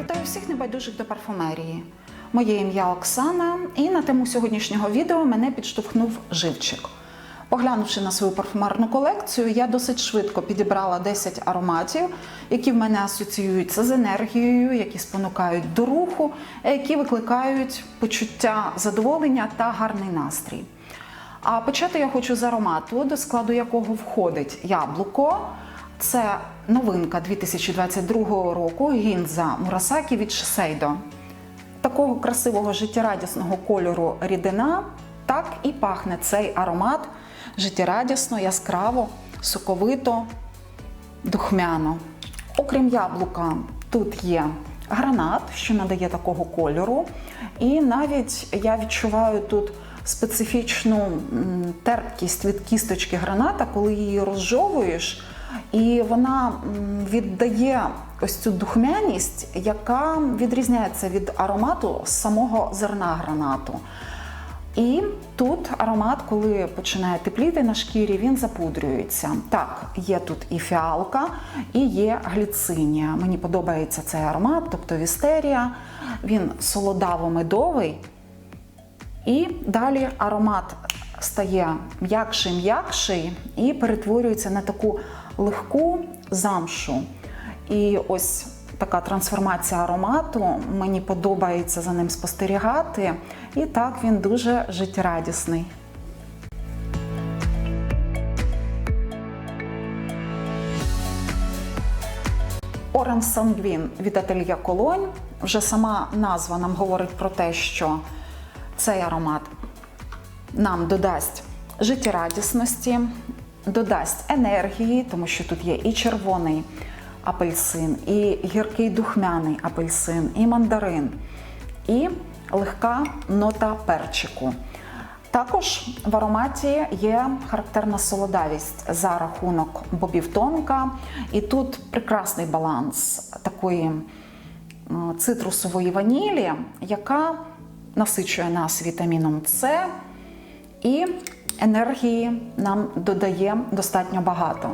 Вітаю всіх небайдужих до парфумерії. Моє ім'я Оксана, і на тему сьогоднішнього відео мене підштовхнув живчик. Поглянувши на свою парфумерну колекцію, я досить швидко підібрала 10 ароматів, які в мене асоціюються з енергією, які спонукають до руху, які викликають почуття задоволення та гарний настрій. А почати я хочу з аромату, до складу якого входить яблуко. Це новинка 2022 року гінза Мурасакі від Shiseido. Такого красивого життєрадісного кольору рідина так і пахне цей аромат життєрадісно, яскраво, соковито, духмяно. Окрім яблука, тут є гранат, що надає такого кольору. І навіть я відчуваю тут специфічну терпкість від кісточки граната, коли її розжовуєш. І вона віддає ось цю духмяність, яка відрізняється від аромату самого зерна гранату. І тут аромат, коли починає тепліти на шкірі, він запудрюється. Так, є тут і фіалка, і є гліцинія. Мені подобається цей аромат, тобто вістерія. Він солодаво-медовий. І далі аромат стає м'якший, м'якший і перетворюється на таку легку замшу. І ось така трансформація аромату. Мені подобається за ним спостерігати. І так він дуже життєрадісний. Orange Sanguine від Ательє Колонь. Вже сама назва нам говорить про те, що цей аромат нам додасть життєрадісності, додасть енергії, тому що тут є і червоний апельсин, і гіркий духмяний апельсин, і мандарин, і легка нота перчику. Також в ароматі є характерна солодавість за рахунок бобів тонка, і тут прекрасний баланс такої цитрусової ванілі, яка насичує нас вітаміном С і енергії нам додає достатньо багато.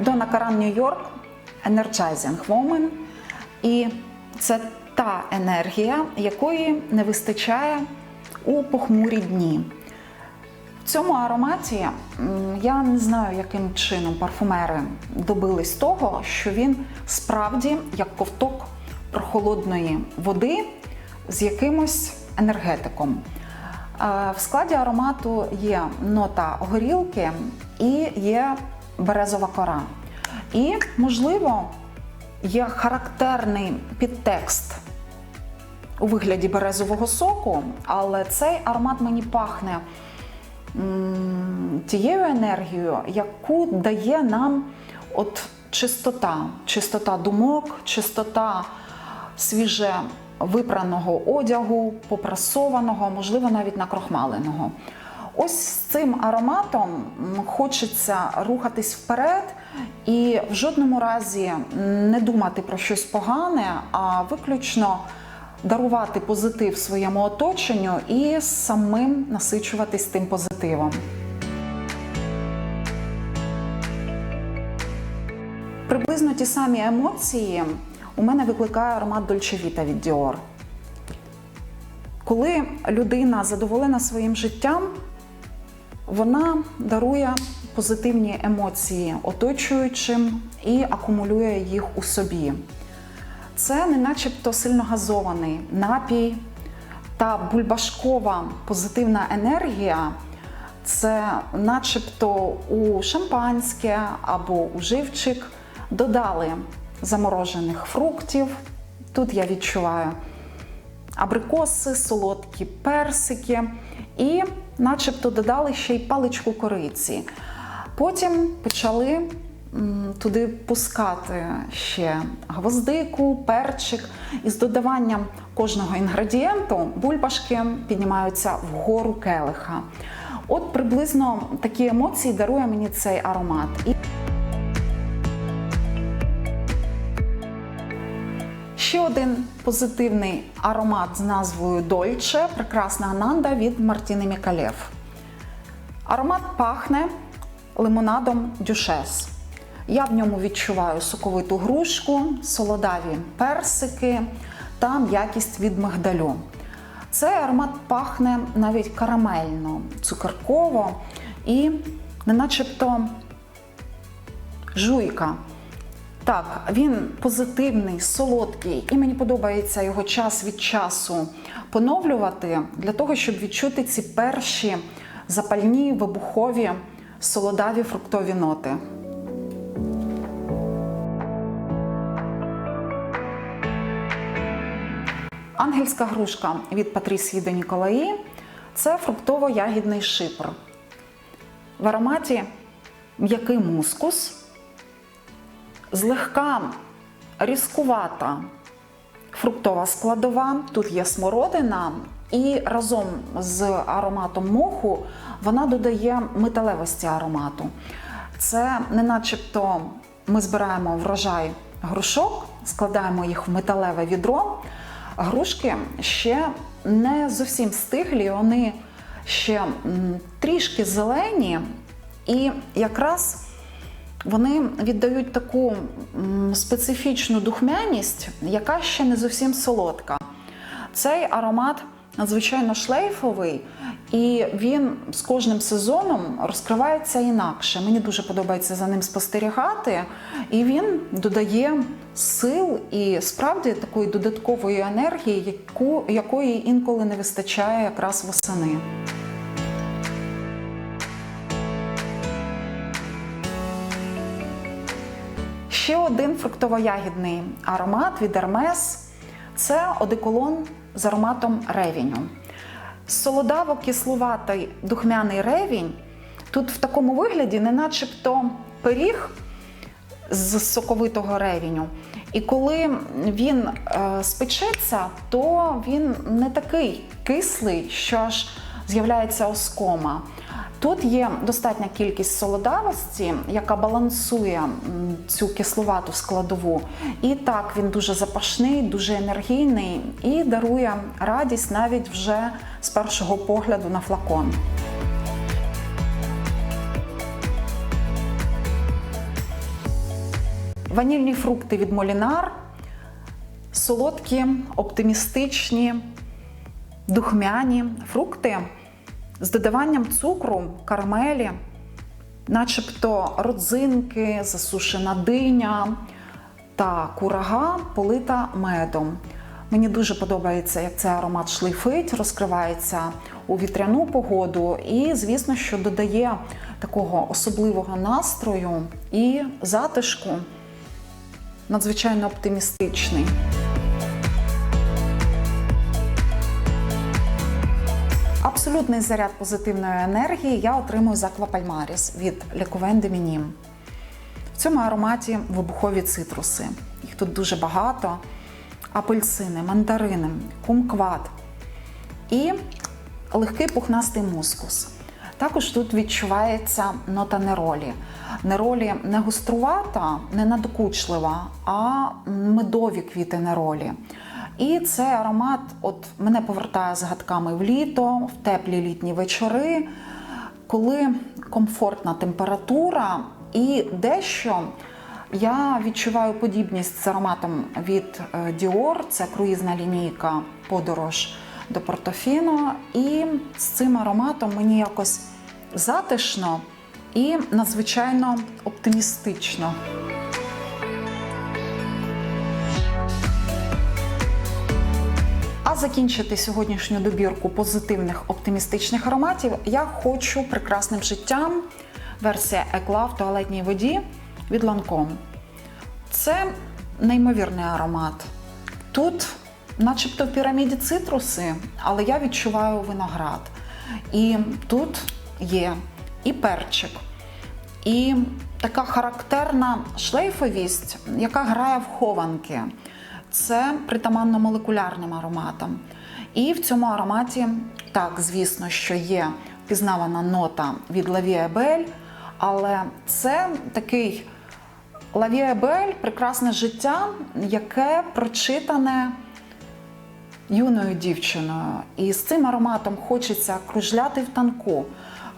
Дона Каран Нью-Йорк Energizing Woman. І це та енергія, якої не вистачає у похмурі дні. В цьому ароматі я не знаю, яким чином парфумери добились того, що він справді як ковток прохолодної води з якимось енергетиком. Е, В складі аромату є нота горілки і є березова кора. І, можливо, є характерний підтекст у вигляді березового соку, але цей аромат мені пахне тією енергією, яку дає нам от чистота, чистота думок, чистота свіже випраного одягу, попрасованого, можливо, навіть накрохмаленого. Ось з цим ароматом хочеться рухатись вперед і в жодному разі не думати про щось погане, а виключно дарувати позитив своєму оточенню і самим насичуватись тим позитивом. Приблизно ті самі емоції у мене викликає аромат Vita від Dior. Коли людина задоволена своїм життям, вона дарує позитивні емоції оточуючим і акумулює їх у собі. Це не начебто сильно газований напій та бульбашкова позитивна енергія. Це начебто у шампанське або у живчик додали заморожених фруктів. Тут я відчуваю абрикоси, солодкі персики і начебто додали ще й паличку кориці. Потім почали туди пускати ще гвоздику, перчик. І з додаванням кожного інгредієнту бульбашки піднімаються вгору келиха. От приблизно такі емоції дарує мені цей аромат. Ще один позитивний аромат з назвою Дольче прекрасна Ананда від Мартіни Мікалєв. Аромат пахне лимонадом дюшес. Я в ньому відчуваю соковиту грушку, солодаві персики та м'якість від мигдалю. Цей аромат пахне навіть карамельно, цукерково і не начебто жуйка. Так, він позитивний, солодкий, і мені подобається його час від часу поновлювати для того, щоб відчути ці перші запальні, вибухові, солодаві фруктові ноти. Ангельська грушка від Патрісії до Ніколаї це фруктово-ягідний шипр. В ароматі м'який мускус, злегка різкувата фруктова складова. Тут є смородина, і разом з ароматом моху вона додає металевості аромату. Це не начебто ми збираємо врожай грушок, складаємо їх в металеве відро. Грушки ще не зовсім стиглі, вони ще трішки зелені, і якраз вони віддають таку специфічну духмяність, яка ще не зовсім солодка. Цей аромат надзвичайно шлейфовий, і він з кожним сезоном розкривається інакше. Мені дуже подобається за ним спостерігати, і він додає сил і справді такої додаткової енергії, яку, якої інколи не вистачає якраз восени. Один фруктово-ягідний аромат від Hermes – це одеколон з ароматом ревіню. Солодаво-кислуватий духмяний ревінь тут в такому вигляді, не начебто пиріг з соковитого ревіню. І коли він е, спечеться, то він не такий кислий, що аж з'являється оскома. Тут є достатня кількість солодавості, яка балансує цю кисловату складову. І так він дуже запашний, дуже енергійний і дарує радість навіть вже з першого погляду на флакон. Ванільні фрукти від Молінар, солодкі, оптимістичні, духмяні фрукти з додаванням цукру, карамелі, начебто родзинки, засушена диня та курага полита медом. Мені дуже подобається, як цей аромат шлейфить, розкривається у вітряну погоду, і, звісно, що додає такого особливого настрою і затишку, надзвичайно оптимістичний. Абсолютний заряд позитивної енергії я отримую з Аквапальмаріс від Лікувен Демінім. В цьому ароматі вибухові цитруси. Їх тут дуже багато: апельсини, мандарини, кумкват і легкий пухнастий мускус. Також тут відчувається нота неролі. Неролі не гострувата, не надокучлива, а медові квіти неролі. І цей аромат от мене повертає згадками в літо, в теплі літні вечори, коли комфортна температура і дещо я відчуваю подібність з ароматом від е, Dior, це круїзна лінійка Подорож до Портофіно. І з цим ароматом мені якось затишно і надзвичайно оптимістично. Закінчити сьогоднішню добірку позитивних оптимістичних ароматів я хочу прекрасним життям. Версія Еклав в туалетній воді від Lancome. Це неймовірний аромат. Тут, начебто, в піраміді цитруси, але я відчуваю виноград. І тут є і перчик, і така характерна шлейфовість, яка грає в хованки. Це притаманно молекулярним ароматам. І в цьому ароматі, так, звісно, що є пізнавана нота від Лавіабель, але це такий Лавіабель прекрасне життя, яке прочитане юною дівчиною. І з цим ароматом хочеться кружляти в танку,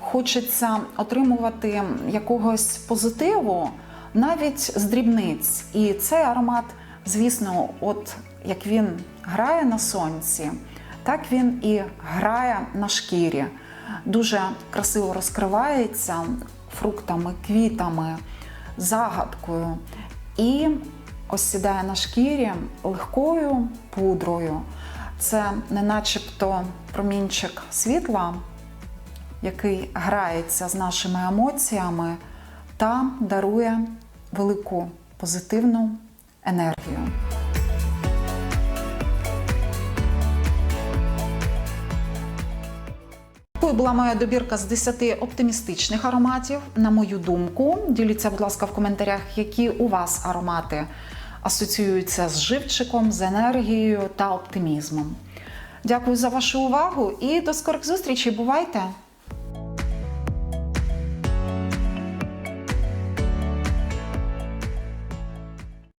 хочеться отримувати якогось позитиву навіть з дрібниць. І цей аромат, звісно, от як він грає на сонці, так він і грає на шкірі. Дуже красиво розкривається фруктами, квітами, загадкою. І ось сідає на шкірі легкою пудрою. Це не начебто промінчик світла, який грається з нашими емоціями та дарує велику позитивну енергію. Такою була моя добірка з 10 оптимістичних ароматів. На мою думку, діліться, будь ласка, в коментарях, які у вас аромати асоціюються з живчиком, з енергією та оптимізмом. Дякую за вашу увагу і до скорих зустрічей. Бувайте!